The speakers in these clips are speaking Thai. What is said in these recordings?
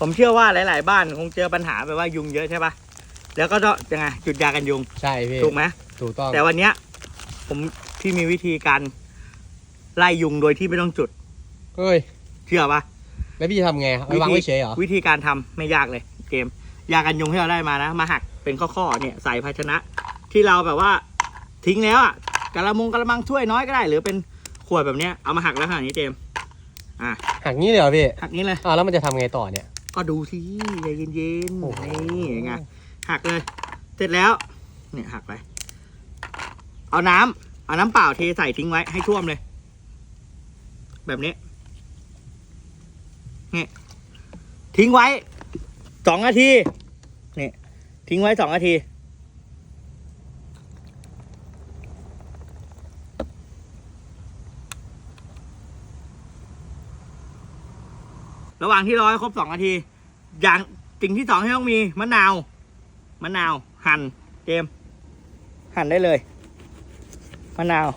ผมเชื่อว่าหลาย ๆ บ้านคงเจอปัญหาแบบว่ายุงเยอะใช่ปะแล้วก็ต้องยังไงจุดยากันยุงใช่พี่ถูกไหมถูกต้องแต่วันเนี้ย ผมพี่มีวิธีการไล่ยุงโดยที่ไม่ต้องจุดเฮ้ยเชื่อปะแล้วพี่ทำไงเอาไปวางไว้เฉยเหรอวิธีการทำไม่ยากเลย เกม ยากันยุงที่เราได้มานะ มาหักเป็นข้อๆเนี่ยใส่ภาชนะ ที่เราแบบว่าทิ้งแล้วอะกระมังกระมังถ้วยน้อยก็ได้ หรือเป็นขวดแบบเนี้ยเอามาหักแล้วขนาดนี้เจมส์อะหักงี้เลยเหรอพี่หักนี้เลยอ้าวแล้วมันจะทำไงต่อเนี่ย ก็ดูสิใจเย็นโอ้โหๆนี่ไงหักเลย เสร็จแล้ว เนี่ยหักไป เอาน้ำเอาน้ำเปล่าเทใส่ทิ้งไว้ให้ท่วมเลย แบบนี้นี่ทิ้งไว้สองนาทีนี่ทิ้งไว้สองนาที ระหว่างที่รอให้ครบสองนาที อย่างสิ่งที่สองที่ต้องมีมะนาว มะนาว หั่นเจมส์หั่นได้เลย มะนาว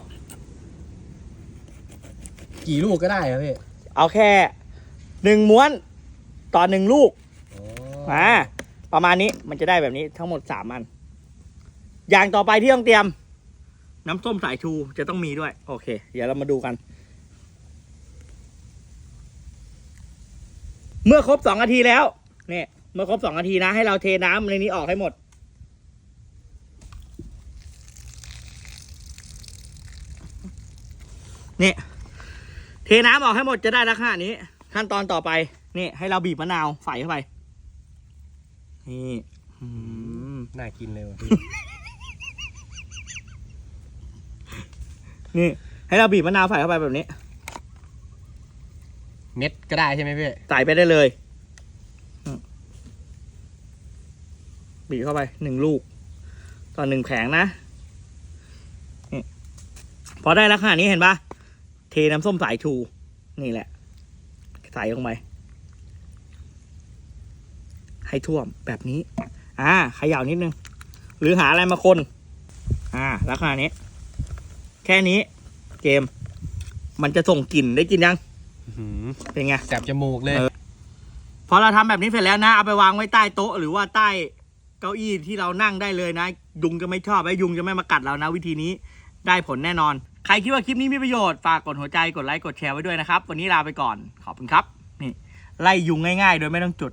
กี่ลูกก็ได้เหรอพี่เอาแค่หนึ่งม้วนต่อหนึ่งลูกอ่าประมาณนี้มันจะได้แบบนี้ทั้งหมดสามอัน อย่างต่อไปที่ต้องเตรียม น้ำส้มสายชูจะต้องมีด้วย โอเค เดี๋ยวเรามาดูกัน เมื่อครบสองนาทีแล้ว เนี่ย เมื่อครบสองนาทีนะ ให้เราเทน้ำในนี้ออกให้หมดนี่เทน้ำออกให้หมดจะได้ลักษณะนี้ ขั้นตอนต่อไป นี่ ให้เราบีบมะนาวใส่เข้าไป นี่อืมน่ากินเลยว่ะพี่ นี่ ให้เราบีบมะนาวใส่เข้าไปแบบนี้ เม็ดก็ได้ใช่ไหมพี่ใส่ไปได้เลยบีบเข้าไปหนึ่งลูก ต่อหนึ่งแผงนะพอได้แลักษณะนี้เห็นปะเทน้ำส้มสายชู นี่แหละ ใส่ลงไป ให้ท่วมแบบนี้ อ่าขย่านิดนึง หรือหาอะไรมาคน อ่าลักษณะนี้ แค่นี้ เกม มันจะส่งกลิ่นได้กินยัง เป็นไงแสบจมูกเลยเออพอเราทำแบบนี้เสร็จแล้วนะ เอาไปวางไว้ใต้โต๊ะ หรือว่าใต้เก้าอี้ที่เรานั่งได้เลยนะ ยุงจะไม่ชอบไอ้ยุงจะไม่มากัดเรานะ วิธีนี้ได้ผลแน่นอน ใครคิดว่าคลิปนี้มีประโยชน์ฝากกดหัวใจกดไลค์กดแชร์ไว้ด้วยนะครับ วันนี้ลาไปก่อนขอบคุณครับ นี่ไล่ยุงง่ายๆ โดยไม่ต้องจุด